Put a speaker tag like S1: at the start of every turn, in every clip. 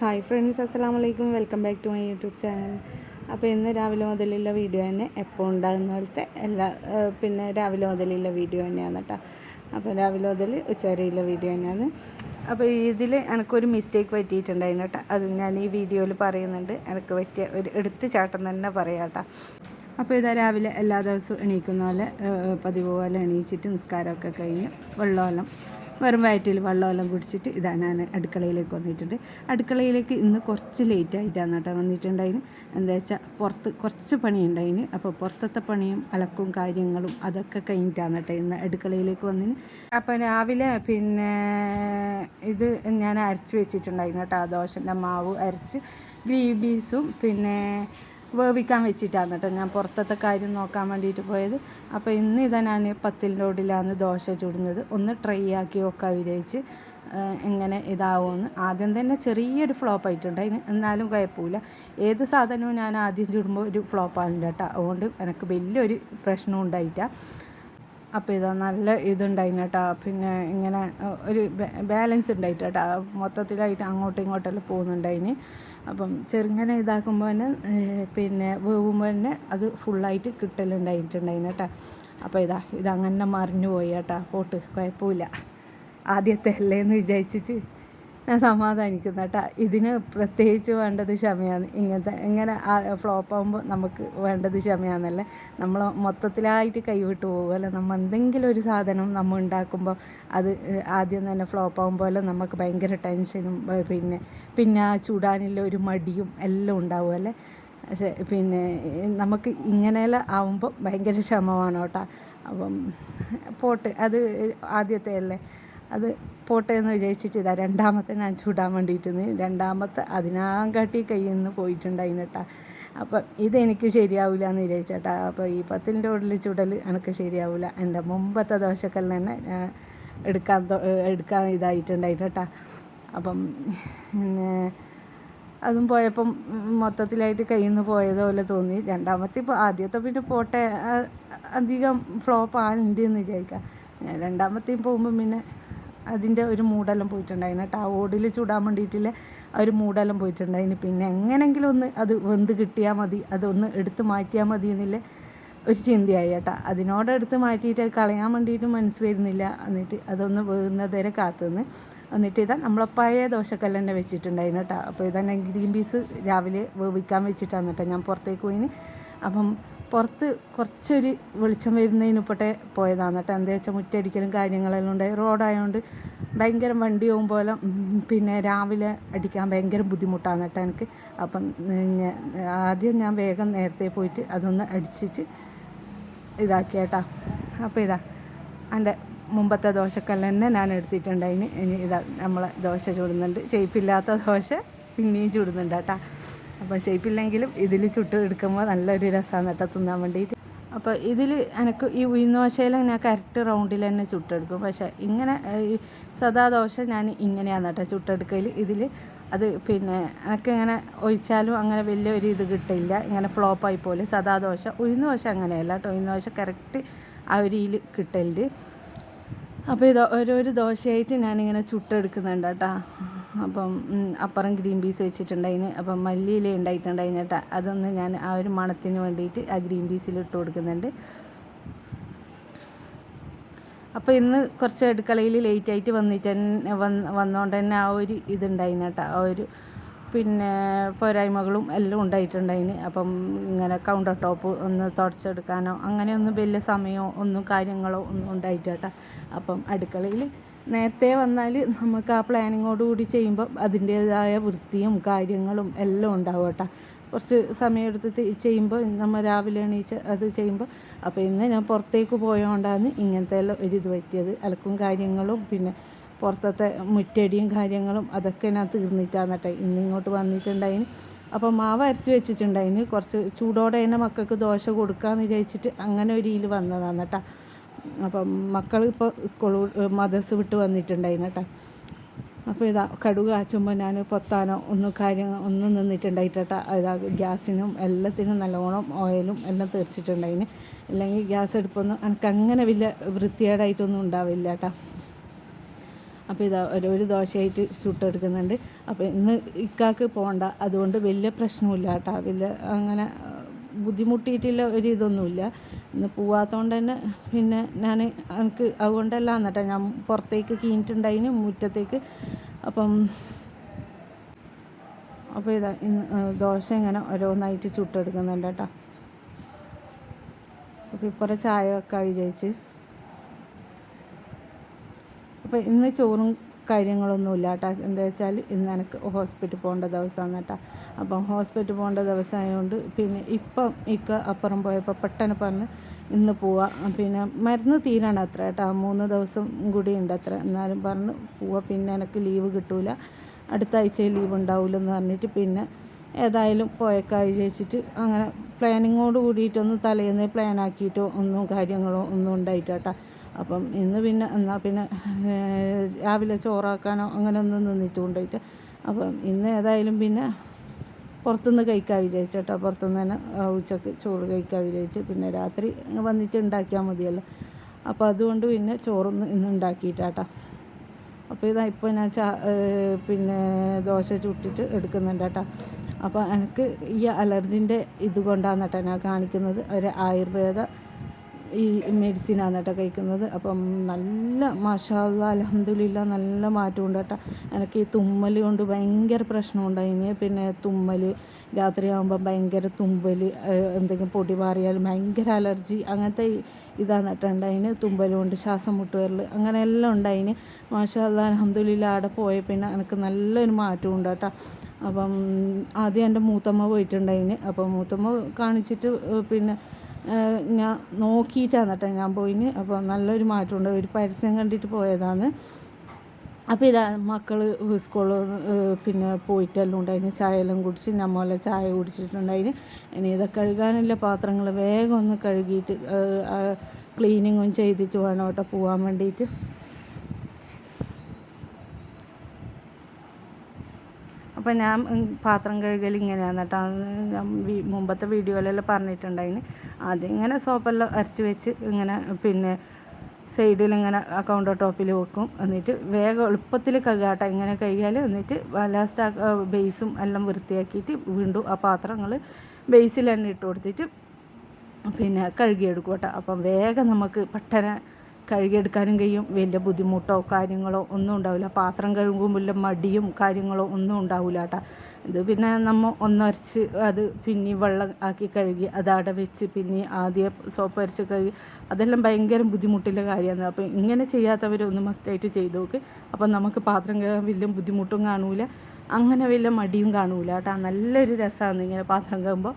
S1: Hi friends അസ്സാം വലൈക്കും welcome back to my YouTube channel അപ്പോൾ ഇന്ന് രാവിലെ മുതലുള്ള വീഡിയോ തന്നെ എപ്പോൾ ഉണ്ടാകുന്ന പോലത്തെ എല്ലാ പിന്നെ രാവിലെ മുതലുള്ള വീഡിയോ തന്നെയാണ് കേട്ടോ അപ്പോൾ രാവിലെ മുതൽ ഉച്ചവരെയുള്ള വീഡിയോ തന്നെയാണ്. അപ്പോൾ ഇതിൽ എനിക്കൊരു മിസ്റ്റേക്ക് പറ്റിയിട്ടുണ്ടായിരുന്നു കേട്ടോ അത് ഞാൻ ഈ വീഡിയോയിൽ പറയുന്നുണ്ട്. എനിക്ക് പറ്റിയ ഒരു എടുത്ത് ചാട്ടം തന്നെ പറയാം കേട്ടോ അപ്പോൾ ഇതാ രാവിലെ എല്ലാ ദിവസവും എണീക്കുന്ന പോലെ പതിവ് പോലെ എണീച്ചിട്ട് നിസ്കാരമൊക്കെ കഴിഞ്ഞ് വെള്ളമെല്ലാം വെറും വയറ്റിൽ വെള്ളമെല്ലാം കുടിച്ചിട്ട് ഇതാ ഞാൻ അടുക്കളയിലേക്ക് വന്നിട്ടുണ്ട്. അടുക്കളയിലേക്ക് ഇന്ന് കുറച്ച് ലേറ്റ് ആയിട്ടാണ് കേട്ടോ വന്നിട്ടുണ്ടായിന്. എന്താ വെച്ചാൽ പുറത്ത് കുറച്ച് പണിയുണ്ടായിന്. അപ്പോൾ പുറത്തത്തെ പണിയും അലക്കും കാര്യങ്ങളും അതൊക്കെ കഴിഞ്ഞിട്ടാണ് കേട്ടോ ഇന്ന് അടുക്കളയിലേക്ക് വന്നിന്. അപ്പോൾ രാവിലെ പിന്നെ ഇത് ഞാൻ അരച്ച് വെച്ചിട്ടുണ്ടായിരുന്നു കേട്ടോ ആ ദോശന്റെ മാവ് അരച്ച് ഗ്രീൻ പിന്നെ വേവിക്കാൻ വെച്ചിട്ടാണ് കേട്ടോ ഞാൻ പുറത്തത്തെ കാര്യം നോക്കാൻ വേണ്ടിയിട്ട് പോയത്. അപ്പോൾ ഇന്ന് ഇതാ ഞാൻ പത്തിൽ റോഡിലാണ് ദോശ ചുടുന്നത്. ഒന്ന് ട്രൈ ആക്കി നോക്കാൻ വിചാരിച്ച് എങ്ങനെ ഇതാവുമെന്ന്. ആദ്യം തന്നെ ചെറിയൊരു ഫ്ലോപ്പ് ആയിട്ടുണ്ട്. അതിന് എന്നാലും കുഴപ്പമില്ല. ഏത് സാധനവും ഞാൻ ആദ്യം ചുടുമ്പോൾ ഒരു ഫ്ലോപ്പ് ആകുന്നുണ്ട് കേട്ടോ. അതുകൊണ്ട് എനിക്ക് വലിയൊരു പ്രശ്നം ഉണ്ടായിട്ട അപ്പോൾ ഇതാ നല്ല ഇതുണ്ടായിന് കേട്ടോ. പിന്നെ ഇങ്ങനെ ഒരു ബാലൻസ് ഉണ്ടായിട്ട് കേട്ടോ. മൊത്തത്തിലായിട്ട് അങ്ങോട്ടും ഇങ്ങോട്ടെല്ലാം പോകുന്നുണ്ടായിന്. അപ്പം ചെറുങ്ങനെ ഇതാക്കുമ്പോൾ തന്നെ പിന്നെ വേവുമ്പോൾ തന്നെ അത് ഫുള്ളായിട്ട് കിട്ടലുണ്ടായിട്ടുണ്ടായിന് കേട്ടോ. അപ്പോൾ ഇതാ ഇതങ്ങനെ മറിഞ്ഞു പോയി കേട്ടോ. പോട്ട് കുഴപ്പമില്ല. ആദ്യത്തെ അല്ലേന്ന് വിചാരിച്ചിട്ട് ഞാൻ സമാധാനിക്കുന്നു കേട്ടോ ഇതിന് പ്രത്യേകിച്ച് വേണ്ടത് ക്ഷമയാണ്. ഇങ്ങനത്തെ ഇങ്ങനെ ഫ്ലോപ്പ് ആകുമ്പോൾ നമുക്ക് വേണ്ടത് ക്ഷമയാണെന്നല്ലേ നമ്മൾ മൊത്തത്തിലായിട്ട് കൈവിട്ട് പോകുമല്ലോ നമ്മൾ എന്തെങ്കിലും ഒരു സാധനം നമ്മൾ ഉണ്ടാക്കുമ്പോൾ അത് ആദ്യം തന്നെ ഫ്ലോപ്പ് ആകുമ്പോൾ നമുക്ക് ഭയങ്കര ടെൻഷനും പിന്നെ പിന്നെ ചൂടാനുള്ള ഒരു മടിയും എല്ലാം ഉണ്ടാവുമല്ലേ പക്ഷേ പിന്നെ നമുക്ക് ഇങ്ങനെയെല്ലാം ആവുമ്പോൾ ഭയങ്കര ക്ഷമമാണ് കേട്ടോ അപ്പം പോട്ട് അത് ആദ്യത്തെ അല്ലേ. അത് പോട്ടെ എന്ന് വിചാരിച്ചിട്ട് ഇതാ രണ്ടാമത്തെ ഞാൻ ചൂടാൻ വേണ്ടിയിട്ട് രണ്ടാമത്തെ അതിനാകാട്ടി കയ്യിൽ നിന്ന് പോയിട്ടുണ്ടായിരുന്നു കേട്ടാ. അപ്പം ഇതെനിക്ക് ശരിയാവില്ല എന്ന് വിചാരിച്ചേട്ടാ അപ്പോൾ ഈ പത്തിന്റെ ഉള്ളിൽ ചുടൽ എനിക്ക് ശരിയാവില്ല എന്റെ മുമ്പത്തെ ദോശക്കല്ലിൽ തന്നെ എടുക്കാൻ എടുക്കാൻ ഇതായിട്ടുണ്ടായിരുന്നു കേട്ടാ. അപ്പം പിന്നെ അതും പോയപ്പം മൊത്തത്തിലായിട്ട് കയ്യിൽ നിന്ന് പോയതുപോലെ തോന്നി. രണ്ടാമത്തെ ഇപ്പോൾ ആദ്യത്തെ പിന്നെ പോട്ടെ അധികം ഫ്ലോപ്പ് ആളുണ്ട് എന്ന് വിചാരിക്കാം. രണ്ടാമത്തെയും പോകുമ്പം പിന്നെ അതിന്റെ ഒരു മൂടെല്ലാം പോയിട്ടുണ്ടായിന് കേട്ടോ. ആ ഓടിൽ ചൂടാൻ വേണ്ടിയിട്ടില്ല ആ ഒരു മൂടെല്ലാം പോയിട്ടുണ്ടായിന് പിന്നെ എങ്ങനെങ്കിലും ഒന്ന് അത് വെന്ത് കിട്ടിയാൽ മതി അതൊന്ന് എടുത്ത് മാറ്റിയാൽ മതി എന്നുള്ള ഒരു ചിന്തയായി കേട്ടോ. അതിനോട് എടുത്ത് മാറ്റിയിട്ട് കളയാൻ വേണ്ടിയിട്ട് മനസ്സ് വരുന്നില്ല. എന്നിട്ട് അതൊന്ന് വേകുന്നത് വരെ കാത്തുനിന്ന് എന്നിട്ട് ഇതാ നമ്മളെ പഴയ ദോശക്കല്ല് തന്നെ വെച്ചിട്ടുണ്ടായിരുന്നു കേട്ടോ. അപ്പോൾ ഇതന്നെ ഗ്രീൻ പീസ് രാവിലെ വേവിക്കാൻ വെച്ചിട്ടാണ് കേട്ടോ ഞാൻ പുറത്തേക്ക് പോയിന്. അപ്പം പുറത്ത് കുറച്ചൊരു വെളിച്ചം വരുന്നതിന് ഇപ്പോട്ടെ പോയതാണ് കേട്ടോ. എന്താ വെച്ചാൽ മുറ്റടിക്കലും കാര്യങ്ങളെല്ലാം ഉണ്ടായി. റോഡായതുകൊണ്ട് ഭയങ്കര വണ്ടി പോകുമ്പോൾ പിന്നെ രാവിലെ അടിക്കാൻ ഭയങ്കര ബുദ്ധിമുട്ടാണ് കേട്ടോ എനിക്ക്. അപ്പം ആദ്യം ഞാൻ വേഗം നേരത്തെ പോയിട്ട് അതൊന്ന് അടിച്ചിട്ട് ഇതാക്കി കേട്ടോ. അപ്പോൾ ഇതാ എന്റെ മുമ്പത്തെ ദോശക്കല്ല് തന്നെ ഞാൻ എടുത്തിട്ടുണ്ടായിന് ഇനി ഇതാ നമ്മളെ ദോശ ചൂടുന്നുണ്ട്. ചെയ്പ്പില്ലാത്ത ദോശ പിന്നെയും ചൂടുന്നുണ്ട് കേട്ടോ. അപ്പോൾ ഷേപ്പില്ലെങ്കിലും ഇതിൽ ചുട്ട് എടുക്കുമ്പോൾ നല്ലൊരു രസമാണ് കേട്ടോ തിന്നാൻ വേണ്ടിയിട്ട് അപ്പോൾ ഇതിൽ എനിക്ക് ഈ ഉഴുന്നോശയിൽ ഞാൻ കറക്റ്റ് റൗണ്ടിൽ തന്നെ ചുട്ടെടുക്കും. പക്ഷേ ഇങ്ങനെ സദാ ദോശ ഞാൻ ഇങ്ങനെയാണ് കേട്ടോ ചുട്ടെടുക്കൽ ഇതിൽ അത് പിന്നെ എനിക്ക് ഇങ്ങനെ ഒഴിച്ചാലും അങ്ങനെ വലിയ ഒരു ഇത് കിട്ടില്ല. ഇങ്ങനെ ഫ്ലോപ്പായി പോലെ. സദാ ദോശ ഉഴുന്ന് ദോശ അങ്ങനെയല്ല കേട്ടോ. ഉഴുന്ന് ദോശ കറക്റ്റ് ആ ഒരു ഇതിൽ കിട്ടലുണ്ട്. അപ്പോൾ ഇത് ഓരോരോ ദോശയായിട്ട് ഞാനിങ്ങനെ ചുട്ടെടുക്കുന്നുണ്ട് കേട്ടോ. അപ്പം അപ്പുറം ഗ്രീൻ പീസ് വെച്ചിട്ടുണ്ടായിന്. അപ്പം മല്ലിയില ഉണ്ടായിട്ടുണ്ടായിന് കേട്ടോ. അതൊന്ന് ഞാൻ ആ ഒരു മണത്തിന് വേണ്ടിയിട്ട് ആ ഗ്രീൻ പീസിൽ ഇട്ട് കൊടുക്കുന്നുണ്ട്. അപ്പോൾ ഇന്ന് കുറച്ച് അടുക്കളയിൽ ലേറ്റായിട്ട് വന്നിട്ട് തന്നെ വന്ന് വന്നുകൊണ്ട് തന്നെ ആ ഒരു ഇതുണ്ടായിന് കേട്ടോ. ആ ഒരു പിന്നെ പോരായ്മകളും എല്ലാം ഉണ്ടായിട്ടുണ്ടായിന്. അപ്പം ഇങ്ങനെ കൗണ്ടർ ടോപ്പ് ഒന്ന് തുടച്ചെടുക്കാനോ അങ്ങനെയൊന്നും വലിയ സമയമോ ഒന്നും കാര്യങ്ങളോ ഒന്നും ഉണ്ടായിട്ട് അപ്പം അടുക്കളയിൽ നേരത്തെ വന്നാൽ നമുക്ക് ആ പ്ലാനിങ്ങോടുകൂടി ചെയ്യുമ്പോൾ അതിന്റേതായ വൃത്തിയും കാര്യങ്ങളും എല്ലാം ഉണ്ടാവും കേട്ടോ. കുറച്ച് സമയമെടുത്ത് ചെയ്യുമ്പോൾ നമ്മൾ രാവിലെ എണീച്ച് അത് ചെയ്യുമ്പോൾ അപ്പോൾ ഇന്ന് ഞാൻ പുറത്തേക്ക് പോയതുകൊണ്ടാണ് ഇങ്ങനത്തെ എല്ലാം ഒരു ഇത് പറ്റിയത്. അലക്കും കാര്യങ്ങളും പിന്നെ പുറത്തത്തെ മുറ്റടിയും കാര്യങ്ങളും അതൊക്കെ ഞാൻ തീർന്നിട്ടാണ് കേട്ടോ ഇന്ന് ഇങ്ങോട്ട് വന്നിട്ടുണ്ടായിന്. അപ്പോൾ മാവ് അരച്ച് വെച്ചിട്ടുണ്ടായിന്. കുറച്ച് ചൂടോടെ തന്നെ മക്കൾക്ക് ദോശ കൊടുക്കാമെന്ന് വിചാരിച്ചിട്ട് അങ്ങനെ ഒരു ഇതിൽ വന്നതാണ് കേട്ടോ അപ്പം മക്കൾ ഇപ്പോൾ സ്കൂൾ മദർസ് വിട്ട് വന്നിട്ടുണ്ടായിന് കേട്ടോ അപ്പോൾ ഇതാ കടുക് കാച്ചുമ്പോൾ ഞാൻ പൊത്താനോ ഒന്നും കാര്യം ഒന്നും നിന്നിട്ടുണ്ടായിട്ടാ ഇതാ ഗ്യാസിനും എല്ലാത്തിനും നല്ലോണം ഓയിലും എല്ലാം തീർച്ചിട്ടുണ്ടായിന് അല്ലെങ്കിൽ ഗ്യാസ് എടുപ്പൊന്നും എനിക്ക് അങ്ങനെ വലിയ വൃത്തികേടായിട്ടൊന്നും ഉണ്ടാവില്ല കേട്ടോ അപ്പോൾ ഇതാ ഒരു ദോശയായിട്ട് ചുട്ടെടുക്കുന്നുണ്ട് അപ്പോൾ ഇന്ന് ഇക്കാക്ക് പോകണ്ട അതുകൊണ്ട് വലിയ പ്രശ്നമില്ല കേട്ടോ. വലിയ അങ്ങനെ ബുദ്ധിമുട്ടിയിട്ടില്ല ഒരു ഇതൊന്നുമില്ല. ഇന്ന് പോവാത്തതുകൊണ്ട് തന്നെ പിന്നെ ഞാൻ എനിക്ക് അതുകൊണ്ടല്ല എന്നിട്ടാ ഞാൻ പുറത്തേക്ക് കീഞ്ഞിട്ടുണ്ടായിന് മുറ്റത്തേക്ക്. അപ്പം അപ്പോൾ ഇതാ ദോശ ഇങ്ങനെ ഓരോന്നായിട്ട് ചുട്ടെടുക്കുന്നുണ്ട് കേട്ടോ. അപ്പോൾ ഇപ്പുറം ചായ വെക്കാൻ വിചാരിച്ച്. അപ്പോൾ ഇന്ന് ചോറും കാര്യങ്ങളൊന്നുമില്ല കേട്ടോ എന്താ വെച്ചാൽ ഇന്ന് എനിക്ക് ഹോസ്പിറ്റലിൽ പോകേണ്ട ദിവസമാണ് കേട്ടോ അപ്പം ഹോസ്പിറ്റലിൽ പോകേണ്ട ദിവസമായതുകൊണ്ട് പിന്നെ ഇപ്പം ഇക്ക അപ്പുറം പോയപ്പോൾ പെട്ടെന്ന് പറഞ്ഞ് ഇന്ന് പോവാം. പിന്നെ മരുന്ന് തീരാണ് അത്ര കേട്ടോ മൂന്ന് ദിവസം കൂടി ഉണ്ട് അത്ര. എന്നാലും പറഞ്ഞ് പോവാം. പിന്നെ എനിക്ക് ലീവ് കിട്ടൂല. അടുത്ത ആഴ്ചയിൽ ലീവ് ഉണ്ടാവില്ലെന്ന് പറഞ്ഞിട്ട് പിന്നെ ഏതായാലും പോയേക്കായി ചേച്ചിട്ട് അങ്ങനെ പ്ലാനിങ്ങോട് കൂടിയിട്ടൊന്നും തലേന്ന് പ്ലാൻ ആക്കിയിട്ടോ ഒന്നും കാര്യങ്ങളോ ഒന്നും ഉണ്ടായിട്ട് കേട്ടോ അപ്പം ഇന്ന് പിന്നെ എന്നാൽ പിന്നെ രാവിലെ ചോറാക്കാനോ അങ്ങനെ ഒന്നും നിന്നിട്ട് കൊണ്ടുപോയിട്ട് അപ്പം ഇന്ന് ഏതായാലും പിന്നെ പുറത്തുനിന്ന് കഴിക്കാൻ വിചാരിച്ചേട്ടോ. പുറത്തുനിന്ന് തന്നെ ഉച്ചയ്ക്ക് ചോറ് കഴിക്കാൻ വിചാരിച്ച് പിന്നെ രാത്രി വന്നിട്ട് ഉണ്ടാക്കിയാൽ മതിയല്ലോ. അപ്പോൾ അതുകൊണ്ട് പിന്നെ ചോറൊന്ന് ഇന്ന് ഉണ്ടാക്കിയിട്ടാട്ടോ. അപ്പോൾ ഇതാ ഇപ്പോൾ ഞാൻ ചാ പിന്നെ ദോശ ചുട്ടിട്ട് എടുക്കുന്നുണ്ട് കേട്ടോ അപ്പോൾ എനിക്ക് ഈ അലർജിന്റെ ഇത് കൊണ്ടാണ് കേട്ടോ ഞാൻ കാണിക്കുന്നത്. ഒരു ആയുർവേദ ഈ മെഡിസിനാണ് കേട്ടോ കഴിക്കുന്നത്. അപ്പം നല്ല മാഷാല്ല അലഹമില്ല നല്ല മാറ്റമുണ്ട് കേട്ടോ. എനിക്ക് ഈ തുമ്മൽ കൊണ്ട് ഭയങ്കര പ്രശ്നമുണ്ടായിന് പിന്നെ തുമ്മൽ രാത്രിയാകുമ്പോൾ ഭയങ്കര തുമ്പൽ എന്തെങ്കിലും പൊടി മാറിയാൽ ഭയങ്കര അലർജി അങ്ങനത്തെ ഇതാണ് കേട്ടോ ഉണ്ടായിന് തുമ്പൽ കൊണ്ട് ശ്വാസം മുട്ടുവരൽ അങ്ങനെ എല്ലാം ഉണ്ടായിന് മാഷാല്ല അലഹമില്ല അവിടെ പോയ പിന്നെ എനിക്ക് നല്ലൊരു മാറ്റമുണ്ട് കേട്ടോ. അപ്പം ആദ്യം എന്റെ മൂത്തമ്മ പോയിട്ടുണ്ടായിന് അപ്പം മൂത്തമ്മ കാണിച്ചിട്ട് പിന്നെ ഞാൻ നോക്കിയിട്ടാണ് കേട്ടോ ഞാൻ പോയിന്. അപ്പോൾ നല്ലൊരു മാറ്റമുണ്ട്. ഒരു പരസ്യം കണ്ടിട്ട് പോയതാണ്. അപ്പോൾ ഇതാ മക്കൾ സ്കൂളിൽ പിന്നെ പോയിട്ടെല്ലാം ഉണ്ടായിന്. ചായ എല്ലാം കുടിച്ച് നമ്മോലെ ചായ കുടിച്ചിട്ടുണ്ടായിന്. ഇനി ഇതൊക്കെ കഴുകാനുള്ള പാത്രങ്ങൾ വേഗം ഒന്ന് കഴുകിയിട്ട് ക്ലീനിങ്ങും ചെയ്തിട്ട് വേണം കേട്ടോ പോകാൻ വേണ്ടിയിട്ട് അപ്പോൾ ഞാൻ പാത്രം കഴുകൽ ഇങ്ങനെയാണ് കേട്ടോ. ഞാൻ മുമ്പത്തെ വീഡിയോയിലെല്ലാം പറഞ്ഞിട്ടുണ്ടായിന്. അതിങ്ങനെ സോപ്പെല്ലാം അരച്ച് വെച്ച് ഇങ്ങനെ പിന്നെ സൈഡിൽ ഇങ്ങനെ കൗണ്ടർ ടോപ്പിൽ വെക്കും. എന്നിട്ട് വേഗം എളുപ്പത്തിൽ കഴുകാട്ടോ ഇങ്ങനെ കഴുകിയാൽ എന്നിട്ട് ലാസ്റ്റ് ആ ബേസും എല്ലാം വൃത്തിയാക്കിയിട്ട് വീണ്ടും ആ പാത്രങ്ങൾ ബേസിൽ തന്നെ ഇട്ട് കൊടുത്തിട്ട് പിന്നെ കഴുകിയെടുക്കും കേട്ടോ. അപ്പം വേഗം നമുക്ക് പെട്ടെന്ന് കഴുകിയെടുക്കാനും കഴിയും. വലിയ ബുദ്ധിമുട്ടോ കാര്യങ്ങളോ ഒന്നും ഉണ്ടാവില്ല. പാത്രം കഴുകുമ്പോൾ മടിയും കാര്യങ്ങളോ ഒന്നും ഉണ്ടാവില്ല കേട്ടോ ഇത് പിന്നെ നമ്മൾ ഒന്നരച്ച് അത് പിന്നെ വെള്ളം ആക്കി കഴുകി അത് അവിടെ വെച്ച് പിന്നെ ആദ്യം സോപ്പ് അരച്ച് കഴുകി അതെല്ലാം ഭയങ്കര ബുദ്ധിമുട്ടുള്ള കാര്യമാണ്. അപ്പോൾ ഇങ്ങനെ ചെയ്യാത്തവരൊന്ന് മസ്റ്റായിട്ട് ചെയ്ത് നോക്ക്. അപ്പം നമുക്ക് പാത്രം കഴുകാൻ വലിയ ബുദ്ധിമുട്ടും കാണൂല. അങ്ങനെ വലിയ മടിയും കാണൂല കേട്ടോ നല്ലൊരു രസമാണ് ഇങ്ങനെ പാത്രം കഴുകുമ്പോൾ.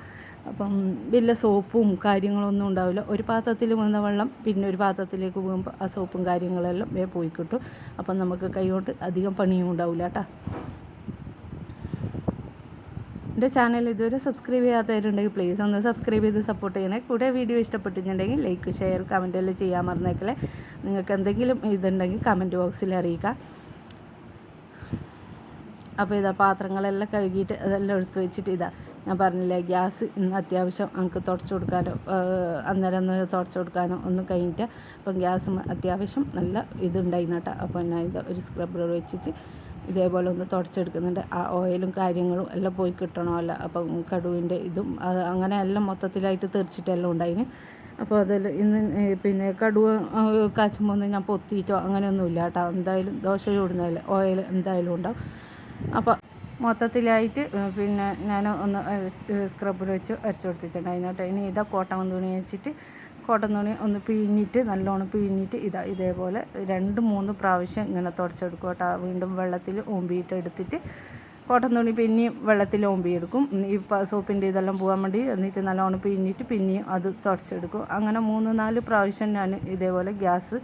S1: അപ്പം വലിയ സോപ്പും കാര്യങ്ങളൊന്നും ഉണ്ടാവില്ല. ഒരു പാത്രത്തിൽ വീണ വെള്ളം പിന്നെ ഒരു പാത്രത്തിലേക്ക് പോകുമ്പോൾ ആ സോപ്പും കാര്യങ്ങളെല്ലാം വേ പോയി കിട്ടും. അപ്പം നമുക്ക് കൈകൊണ്ട് അധികം പണിയും ഉണ്ടാവില്ല കേട്ടോ. എന്റെ ചാനൽ ഇതുവരെ സബ്സ്ക്രൈബ് ചെയ്യാത്തവരുണ്ടെങ്കിൽ പ്ലീസ് ഒന്ന് സബ്സ്ക്രൈബ് ചെയ്ത് സപ്പോർട്ട് ചെയ്യണേ. കൂടെ വീഡിയോ ഇഷ്ടപ്പെട്ടിട്ടുണ്ടെങ്കിൽ ലൈക്ക് ഷെയർ കമന്റ് എല്ലാം ചെയ്യാൻ മറന്നേക്കല്ലേ. നിങ്ങൾക്ക് എന്തെങ്കിലും ഇതുണ്ടെങ്കിൽ കമന്റ് ബോക്സിൽ അറിയിക്കുക അപ്പോൾ ഇതാ പാത്രങ്ങളെല്ലാം കഴുകിയിട്ട് അതെല്ലാം എടുത്ത് വെച്ചിട്ട് ഇതാ. ഞാൻ പറഞ്ഞില്ലേ ഗ്യാസ് ഇന്ന് അത്യാവശ്യം നമുക്ക് തുടച്ചു കൊടുക്കാനോ അന്നേരം അന്നേരം തുടച്ചു കൊടുക്കാനോ ഒന്നും കഴിഞ്ഞിട്ട് അപ്പം ഗ്യാസ് അത്യാവശ്യം നല്ല ഇതുണ്ടായിരുന്നു കേട്ടോ. അപ്പോൾ ഞാൻ ഇത് ഒരു സ്ക്രബ്ബർ വെച്ചിട്ട് ഇതേപോലെ ഒന്ന് തുടച്ചെടുക്കുന്നുണ്ട്. ആ ഓയിലും കാര്യങ്ങളും എല്ലാം പോയി കിട്ടണമല്ല. അപ്പം കടുവിന്റെ ഇതും അങ്ങനെ എല്ലാം മൊത്തത്തിലായിട്ട് തെറിച്ചിട്ടെല്ലാം ഉണ്ടായിന്. അപ്പോൾ അതിൽ ഇന്ന് പിന്നെ കടുവ കാച്ചുമ്പോൾ ഒന്നും ഞാൻ പൊത്തിയിട്ടോ അങ്ങനെയൊന്നുമില്ല കേട്ടോ. എന്തായാലും ദോശ ചൂടുന്നതിൽ ഓയിൽ എന്തായാലും ഉണ്ടാവും. അപ്പോൾ മൊത്തത്തിലായിട്ട് പിന്നെ ഞാൻ ഒന്ന് സ്ക്രബ്ബർ വെച്ച് അരച്ചു കൊടുത്തിട്ടുണ്ട്. അതിനോട്ട് ഇനി ഇതാ കോട്ടൺ തുണി വെച്ചിട്ട് കോട്ടൺ തുണി ഒന്ന് പിഴിഞ്ഞിട്ട് നല്ലോണം പിഴിഞ്ഞിട്ട് ഇതാ ഇതേപോലെ രണ്ട് മൂന്ന് പ്രാവശ്യം ഇങ്ങനെ തുടച്ചെടുക്കും കേട്ടോ വീണ്ടും വെള്ളത്തിൽ ഓമ്പിയിട്ട് എടുത്തിട്ട് കോട്ടൺ തുണി പിന്നെയും വെള്ളത്തിൽ ഓമ്പിയെടുക്കും. ഈ സോപ്പിന്റെ ഇതെല്ലാം പോകാൻ വേണ്ടി എന്നിട്ട് നല്ലോണം പിഴിഞ്ഞിട്ട് പിന്നെയും അത് തുടച്ചെടുക്കും. അങ്ങനെ മൂന്ന് നാല് പ്രാവശ്യം ഞാൻ ഇതേപോലെ ഗ്യാസ്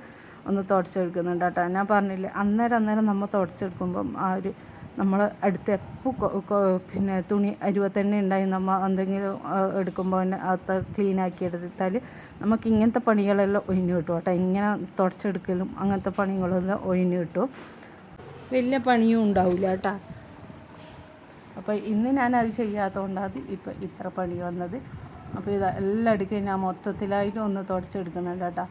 S1: ഒന്ന് തുടച്ചെടുക്കുന്നുണ്ട് കേട്ടോ. ഞാൻ പറഞ്ഞില്ലേ അന്നേരം അന്നേരം നമ്മൾ തുടച്ചെടുക്കുമ്പം ആ ഒരു നമ്മൾ അടുത്ത് എപ്പോൾ പിന്നെ തുണി അരുവത്തന്നെ ഉണ്ടായി നമ്മൾ എന്തെങ്കിലും എടുക്കുമ്പോൾ തന്നെ അത് ക്ലീൻ ആക്കി എടുത്താൽ നമുക്ക് ഇങ്ങനത്തെ പണികളെല്ലാം ഒഴിഞ്ഞു കിട്ടും കേട്ടോ. ഇങ്ങനെ തുടച്ചെടുക്കലും അങ്ങനത്തെ പണികളെല്ലാം ഒഴിഞ്ഞു കിട്ടും. വലിയ പണിയും ഉണ്ടാവില്ല കേട്ടോ. അപ്പോൾ ഇന്ന് ഞാനത് ചെയ്യാത്തതുകൊണ്ടാണ് ഇപ്പം ഇത്ര പണി വന്നത്. അപ്പോൾ ഇത് എല്ലാം അടുക്കും ഞാൻ മൊത്തത്തിലായിട്ട് ഒന്ന് തുടച്ചെടുക്കുന്നുണ്ട് കേട്ടോ.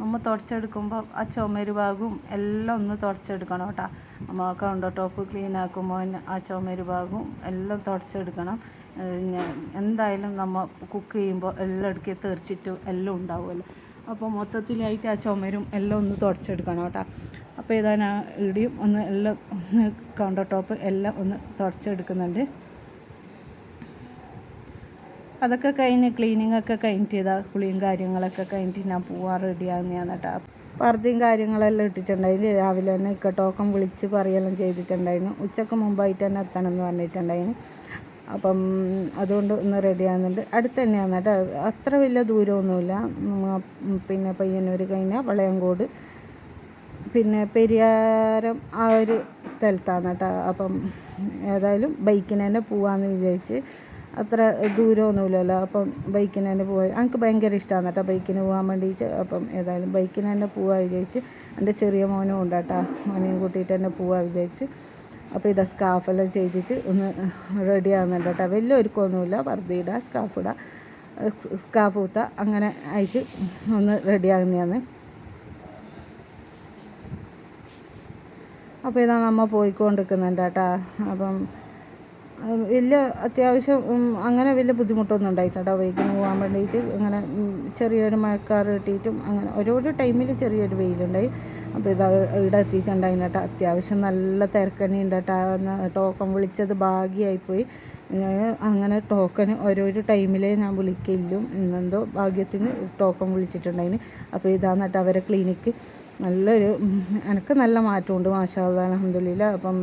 S1: നമ്മൾ തുടച്ചെടുക്കുമ്പോൾ ആ ചുമര് ഭാഗവും എല്ലാം ഒന്ന് തുടച്ചെടുക്കണം കേട്ടോ. നമ്മൾ കൗണ്ടർ ടോപ്പ് ക്ലീൻ ആക്കുമ്പോൾ ആ ചുമര് ഭാഗവും എല്ലാം തുടച്ചെടുക്കണം. പിന്നെ എന്തായാലും നമ്മൾ കുക്ക് ചെയ്യുമ്പോൾ എല്ലാം ഇടയ്ക്ക് തെറിച്ചിട്ട് എല്ലാം ഉണ്ടാവുമല്ലോ. അപ്പോൾ മൊത്തത്തിലായിട്ട് ആ ചുമരും എല്ലാം ഒന്ന് തുടച്ചെടുക്കണം കേട്ടോ. അപ്പോൾ ഇതാ ഇടിയും ഒന്ന് എല്ലാം കൗണ്ടർ ടോപ്പ് എല്ലാം ഒന്ന് തുടച്ചെടുക്കുന്നുണ്ട്. അതൊക്കെ കഴിഞ്ഞ് ക്ലീനിങ് ഒക്കെ കഴിഞ്ഞിട്ട് ഇതാ കുളിയും കാര്യങ്ങളൊക്കെ കഴിഞ്ഞിട്ട് ഞാൻ പോവാൻ റെഡിയാകുന്നതാണ് കേട്ടോ പർദ്ദയും കാര്യങ്ങളെല്ലാം ഇട്ടിട്ടുണ്ടായിരുന്നു. രാവിലെ തന്നെ ഇക്ക ടോക്കൺ വിളിച്ച് പറയെല്ലാം ചെയ്തിട്ടുണ്ടായിരുന്നു. ഉച്ചയ്ക്ക് മുമ്പായിട്ട് തന്നെ എത്തണം എന്ന് പറഞ്ഞിട്ടുണ്ടായിരുന്നു. അപ്പം അതുകൊണ്ട് ഒന്ന് റെഡി ആകുന്നുണ്ട് അടുത്ത് തന്നെയാണ് കേട്ടോ അത്ര വലിയ ദൂരമൊന്നുമില്ല. പിന്നെ പയ്യന്നൂർ കഴിഞ്ഞാൽ വളയംകോട്. പിന്നെ പെരിയാരം ആ ഒരു സ്ഥലത്താണ് കേട്ടോ അപ്പം ഏതായാലും ബൈക്കിന് തന്നെ പോവാമെന്ന് വിചാരിച്ച് അത്ര ദൂരമൊന്നുമില്ലല്ലോ. അപ്പം ബൈക്കിന് തന്നെ പോയി എനിക്ക് ഭയങ്കര ഇഷ്ടമാണ് കേട്ടോ ബൈക്കിന് പോകാൻ വേണ്ടിയിട്ട് അപ്പം ഏതായാലും ബൈക്കിന് തന്നെ പോവാൻ വിചാരിച്ച്. എന്റെ ചെറിയ മോനും ഉണ്ട് കേട്ടോ. മോനെയും കൂട്ടിയിട്ട് തന്നെ പോവാൻ വിചാരിച്ച്. അപ്പോൾ ഇതാ സ്കാഫെല്ലാം ചെയ്തിട്ട് ഒന്ന് റെഡി ആകുന്നുണ്ട് കേട്ടോ. വലിയ ഒരുക്കമൊന്നുമില്ല. വെറുതെ ഇടുക സ്കാഫ് ഇടുക സ്കാഫ് കുത്തുക അങ്ങനെ ആയിട്ട് ഒന്ന് റെഡി ആകുന്നതാണ് അപ്പോൾ ഇതാ നമ്മ പോയിക്കൊണ്ടിരിക്കുന്നുണ്ട് കേട്ടോ. അപ്പം വലിയ അത്യാവശ്യം അങ്ങനെ വലിയ ബുദ്ധിമുട്ടൊന്നും ഉണ്ടായിട്ടില്ല. ബൈക്കിന് പോകാൻ വേണ്ടിയിട്ട് അങ്ങനെ ചെറിയൊരു മഴക്കാർ കിട്ടിയിട്ടും അങ്ങനെ ഓരോരോ ടൈമിൽ ചെറിയൊരു വെയിലുണ്ടായി. അപ്പോൾ ഇത് ഇവിടെ എത്തിയിട്ടുണ്ടായിന് കേട്ടോ. അത്യാവശ്യം നല്ല തിരക്കണി ഉണ്ട് കേട്ടോ ടോക്കൺ വിളിച്ചത് ഭാഗ്യമായിപ്പോയി അങ്ങനെ ടോക്കൺ ഓരോരോ ടൈമിലേ ഞാൻ വിളിക്കില്ലും ഇന്നെന്തോ ഭാഗ്യത്തിന് ടോക്കൺ വിളിച്ചിട്ടുണ്ടായിന്. അപ്പോൾ ഇതാണ് കേട്ടോ അവരെ ക്ലിനിക്ക് നല്ലൊരു എനിക്ക് നല്ല മാറ്റമുണ്ട് മാഷാ അലഹമില്ല അപ്പം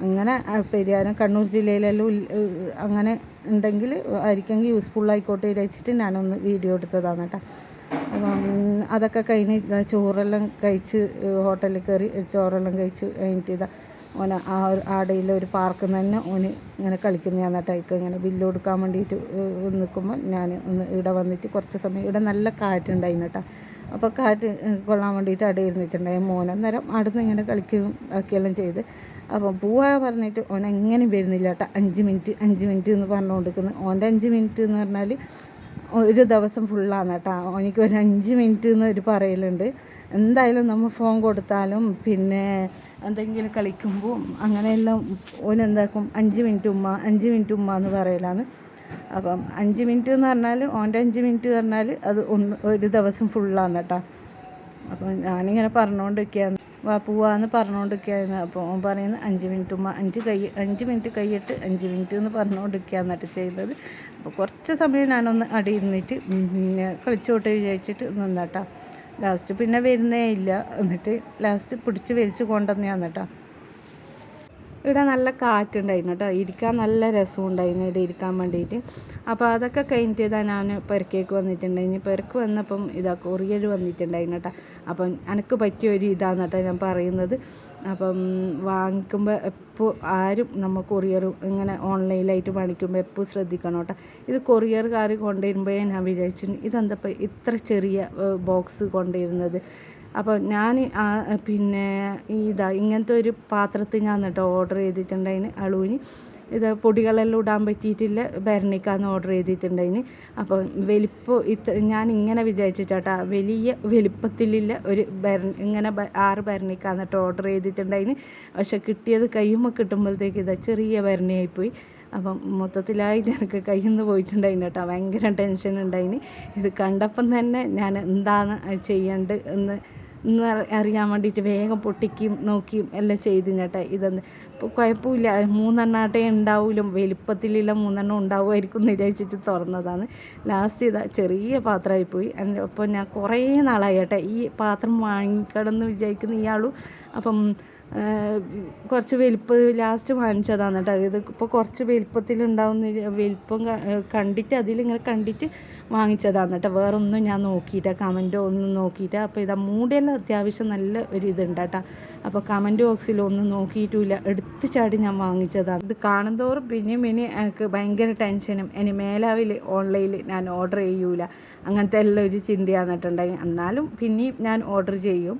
S1: അങ്ങനെ പെരിയാരം കണ്ണൂർ ജില്ലയിലെല്ലാം അങ്ങനെ ഉണ്ടെങ്കിൽ ആയിരിക്കും യൂസ്ഫുൾ ആയിക്കോട്ടെ വിചാരിച്ചിട്ട് ഞാനൊന്ന് വീഡിയോ എടുത്തതാണ് കേട്ടോ. അതൊക്കെ കഴിഞ്ഞ് ചോറെല്ലാം കഴിച്ച് ഹോട്ടലിൽ കയറി ചോറെല്ലാം കഴിച്ച് കഴിഞ്ഞിട്ട് ഇതാ ഓന ആ ഒരു ആടയിലെ ഒരു പാർക്കിൽ നിന്ന് തന്നെ ഓന് ഇങ്ങനെ കളിക്കുന്നതാണ് ഇപ്പം ഇങ്ങനെ ബില്ല് കൊടുക്കാൻ വേണ്ടിയിട്ട് നിൽക്കുമ്പോൾ ഞാൻ ഒന്ന് ഇവിടെ വന്നിട്ട് കുറച്ച് സമയം ഇവിടെ നല്ല കാറ്റുണ്ടായിരുന്നു കേട്ടോ. അപ്പോൾ കാറ്റ് കൊള്ളാൻ വേണ്ടിയിട്ട് അവിടെ ഇരുന്നിട്ടുണ്ടായി. മോൻ അന്നേരം അവിടുന്ന് ഇങ്ങനെ കളിക്കുകയും ഒക്കെയെല്ലാം ചെയ്ത്. അപ്പോൾ പൂവാ പറഞ്ഞിട്ട് ഓൻ എങ്ങനെ വരുന്നില്ല കേട്ടോ. അഞ്ച് മിനിറ്റ് അഞ്ച് മിനിറ്റ് എന്ന് പറഞ്ഞുകൊണ്ടിരിക്കുന്നത് ഓന്റെ അഞ്ച് മിനിറ്റ് എന്ന് പറഞ്ഞാൽ ഒരു ദിവസം ഫുള്ളാണ് കേട്ടോ. എനിക്ക് ഒരു അഞ്ച് മിനിറ്റ് എന്ന് ഒരു പറയലുണ്ട്. എന്തായാലും നമ്മൾ ഫോൺ കൊടുത്താലും പിന്നെ എന്തെങ്കിലും കളിക്കുമ്പോൾ അങ്ങനെയെല്ലാം ഓനെന്താക്കും അഞ്ച് മിനിറ്റ് ഉമ്മ അഞ്ച് മിനിറ്റ് ഉമ്മ എന്ന് പറയലാണ്. അപ്പം അഞ്ച് മിനിറ്റ് എന്ന് പറഞ്ഞാൽ ഓന്റെ അഞ്ച് മിനിറ്റ് എന്ന് പറഞ്ഞാൽ അത് ഒന്ന് ഒരു ദിവസം ഫുള്ളാണ് കേട്ടോ അപ്പം ഞാനിങ്ങനെ പറഞ്ഞുകൊണ്ടിരിക്കുകയാണ് വാ പോവാന്ന് പറഞ്ഞുകൊണ്ടിരിക്കുകയായിരുന്നു അപ്പോൾ ഓൻ പറയുന്നത് അഞ്ച് മിനിറ്റ് ഉമ്മ അഞ്ച് കൈ അഞ്ച് മിനിറ്റ് കൈയിട്ട് അഞ്ച് മിനിറ്റ് എന്ന് പറഞ്ഞുകൊണ്ടിരിക്കുകയെന്നിട്ട് ചെയ്തത്. അപ്പോൾ കുറച്ച് സമയം ഞാനൊന്ന് അടി ഇരുന്നിട്ട് ഉം പിന്നെ കളിച്ചോട്ടെ വിചാരിച്ചിട്ട് നിന്നേട്ടാ ലാസ്റ്റ് പിന്നെ വരുന്നേ ഇല്ല. എന്നിട്ട് ലാസ്റ്റ് പിടിച്ച് വലിച്ച് കൊണ്ടുവന്നെയാണ് കേട്ടോ ഇവിടെ നല്ല കാറ്റുണ്ടായിരുന്നു കേട്ടോ. ഇരിക്കാൻ നല്ല രസം രസമുണ്ടായിരുന്നു ഇവിടെ ഇരിക്കാൻ വേണ്ടിയിട്ട്. അപ്പോൾ അതൊക്കെ കഴിഞ്ഞിട്ട് ഇതാ ഞാൻ പെരക്കേക്ക് വന്നിട്ടുണ്ടായിരുന്നു പെരക്ക് വന്നപ്പം ഇതാ കൊറിയർ വന്നിട്ടുണ്ടായിരുന്നു കേട്ടോ. അപ്പം എനിക്ക് പറ്റിയ ഒരു ഇതാണ് കേട്ടോ ഞാൻ പറയുന്നത്. അപ്പം വാങ്ങിക്കുമ്പോൾ എപ്പോൾ ആരും നമ്മൾ കൊറിയർ ഇങ്ങനെ ഓൺലൈനിലായിട്ട് മേടിക്കുമ്പോൾ എപ്പോൾ ശ്രദ്ധിക്കണം കേട്ടോ. ഇത് കൊറിയർകാർ കൊണ്ടുവരുമ്പോഴേ ഞാൻ വിചാരിച്ചു ഇതെന്താ ഇത്ര ചെറിയ ബോക്സ് കൊണ്ടുവരുന്നത്? അപ്പോൾ ഞാൻ പിന്നെ ഇതാ ഇങ്ങനത്തെ ഒരു പാത്രത്തിൽ ഞാൻ കേട്ടോ ഓർഡർ ചെയ്തിട്ടുണ്ടായിന് അളൂന്. ഇത് പൊടികളെല്ലാം ഇടാൻ പറ്റിയിട്ടില്ല ഭരണിക്കാന്ന് ഓർഡർ ചെയ്തിട്ടുണ്ടായിന്. അപ്പോൾ വലിപ്പം ഇത്ര ഞാൻ ഇങ്ങനെ വിചാരിച്ചിട്ടാ വലിയ വലിപ്പത്തിലുള്ള ഒരു ഭര ഇങ്ങനെ ആറ് ഭരണിക്കാന്നിട്ട് ഓർഡർ ചെയ്തിട്ടുണ്ടായിന്. പക്ഷെ കിട്ടിയത് കയ്യുമ്പോൾ കിട്ടുമ്പോഴത്തേക്ക് ഇതാ ചെറിയ ഭരണിയായിപ്പോയി. അപ്പം മൊത്തത്തിലായിട്ട് എനിക്ക് കയ്യിൽ നിന്ന് പോയിട്ടുണ്ടായിന് കേട്ടോ ഭയങ്കര ടെൻഷൻ ഉണ്ടായിന്. ഇത് കണ്ടപ്പം തന്നെ ഞാൻ എന്താണ് ചെയ്യേണ്ടത് എന്ന് എന്ന് അറി- അറിയാൻ വേണ്ടിയിട്ട് വേഗം പൊട്ടിക്കുകയും നോക്കിയും എല്ലാം ചെയ്തു കേട്ടോ ഇതൊന്ന്. ഇപ്പോൾ കുഴപ്പമില്ല. മൂന്നെണ്ണാട്ടേ ഉണ്ടാവില്ല വലിപ്പത്തിലുള്ള മൂന്നെണ്ണം ഉണ്ടാവുമായിരിക്കും എന്ന് വിചാരിച്ചിട്ട് തുറന്നതാണ്. ലാസ്റ്റ് ഇതാ ചെറിയ പാത്രമായി പോയി. അപ്പോൾ ഞാൻ കുറേ നാളായി ഈ പാത്രം വാങ്ങിക്കണം എന്ന് വിചാരിക്കുന്ന ഇയാളും അപ്പം കുറച്ച് വലിപ്പ ലാസ്റ്റ് വാങ്ങിച്ചതാണ് കേട്ടോ ഇത് ഇപ്പോൾ കുറച്ച് വലിപ്പത്തിലുണ്ടാവുന്ന വലിപ്പം കണ്ടിട്ട് അതിലിങ്ങനെ കണ്ടിട്ട് വാങ്ങിച്ചതാണ് കേട്ടോ വേറെ ഒന്നും ഞാൻ നോക്കിയിട്ട് കമന്റോ ഒന്നും നോക്കിയിട്ട് അപ്പോൾ ഇതാ മൂടിയെല്ലാം അത്യാവശ്യം നല്ല ഒരു ഇതുണ്ട് കേട്ടോ അപ്പോൾ കമന്റ് ബോക്സിൽ ഒന്നും നോക്കിയിട്ടുമില്ല എടുത്ത് ചാടി ഞാൻ വാങ്ങിച്ചതാണ്. ഇത് കാണുന്തോറും പിന്നെയും ഇനി എനിക്ക് ഭയങ്കര ടെൻഷനും ഇനി മേലാവിൽ ഓൺലൈനിൽ ഞാൻ ഓർഡർ ചെയ്യൂല. അങ്ങനത്തെ എല്ലാം ഒരു ചിന്തയാന്നിട്ടുണ്ടെങ്കിൽ എന്നാലും പിന്നെയും ഞാൻ ഓർഡർ ചെയ്യും.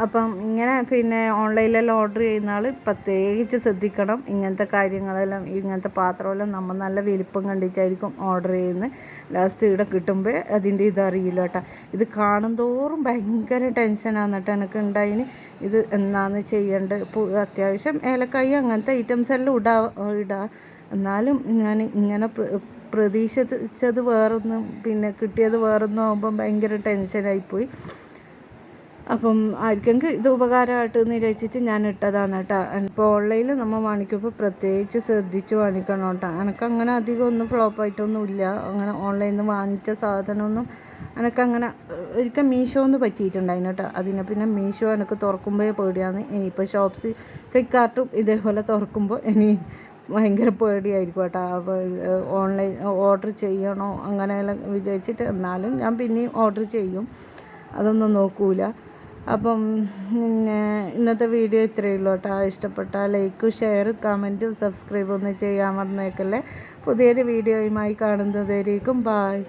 S1: അപ്പം ഇങ്ങനെ പിന്നെ ഓൺലൈനിലെല്ലാം ഓർഡർ ചെയ്യുന്ന ആൾ പ്രത്യേകിച്ച് ശ്രദ്ധിക്കണം. ഇങ്ങനത്തെ കാര്യങ്ങളെല്ലാം ഇങ്ങനത്തെ പാത്രമെല്ലാം നമ്മൾ നല്ല വലിപ്പം കണ്ടിട്ടായിരിക്കും ഓർഡർ ചെയ്യുന്നത്. ലാസ്റ്റ് ഇവിടെ കിട്ടുമ്പോൾ അതിന്റെ ഇതറിയില്ല കേട്ടോ. ഇത് കാണും തോറും ഭയങ്കര ടെൻഷനാണ് കേട്ടോ എനിക്ക് ഉണ്ടായിന് ഇത് എന്നാന്ന് ചെയ്യേണ്ടത് അത്യാവശ്യം ഏലക്കായി അങ്ങനത്തെ ഐറ്റംസ് എല്ലാം ഇടാ ഇടാ. എന്നാലും ഞാൻ ഇങ്ങനെ പ്ര- പ്രതീക്ഷിച്ചത് വേറൊന്നും പിന്നെ കിട്ടിയത് വേറൊന്നും ആകുമ്പം ഭയങ്കര ടെൻഷനായിപ്പോയി അപ്പം ആർക്കെങ്കിലും ഇത് ഉപകാരമായിട്ട് എന്ന് വിചാരിച്ചിട്ട് ഞാൻ ഇട്ടതാണ് കേട്ടോ. ഇപ്പോൾ ഓൺലൈനിൽ നമ്മൾ വാങ്ങിക്കുമ്പോൾ പ്രത്യേകിച്ച് ശ്രദ്ധിച്ച് വാങ്ങിക്കണം കേട്ടോ. എനിക്ക് അങ്ങനെ അധികം ഒന്നും ഫ്ലോപ്പായിട്ടൊന്നും ഇല്ല അങ്ങനെ ഓൺലൈനിൽ നിന്ന് വാങ്ങിച്ച സാധനമൊന്നും എനിക്ക് അങ്ങനെ ഒരിക്കൽ മീഷോന്ന് പറ്റിയിട്ടുണ്ടായിരുന്നു കേട്ടോ. അതിനെ പിന്നെ മീഷോ എനിക്ക് തുറക്കുമ്പോഴേ പേടിയാണ്. ഇനിയിപ്പോൾ ഷോപ്സ് ഫ്ലിപ്കാർട്ടും ഇതേപോലെ തുറക്കുമ്പോൾ ഇനി ഭയങ്കര പേടിയായിരിക്കും കേട്ടോ. അപ്പോൾ ഓൺലൈൻ ഓർഡർ ചെയ്യണോ അങ്ങനെയെല്ലാം വിചാരിച്ചിട്ട് എന്നാലും ഞാൻ പിന്നെയും ഓർഡർ ചെയ്യും. അതൊന്നും നോക്കൂല. അപ്പം പിന്നെ ഇന്നത്തെ വീഡിയോ ഇത്രയേ ഉള്ളൂ കേട്ടോ. ഇഷ്ടപ്പെട്ടാൽ ലൈക്കും ഷെയർ കമന്റും സബ്സ്ക്രൈബ് ഒന്നും ചെയ്യാൻ മറന്നേക്കല്ലേ. പുതിയൊരു വീഡിയോയുമായി കാണുന്നതായിരിക്കും ബായ്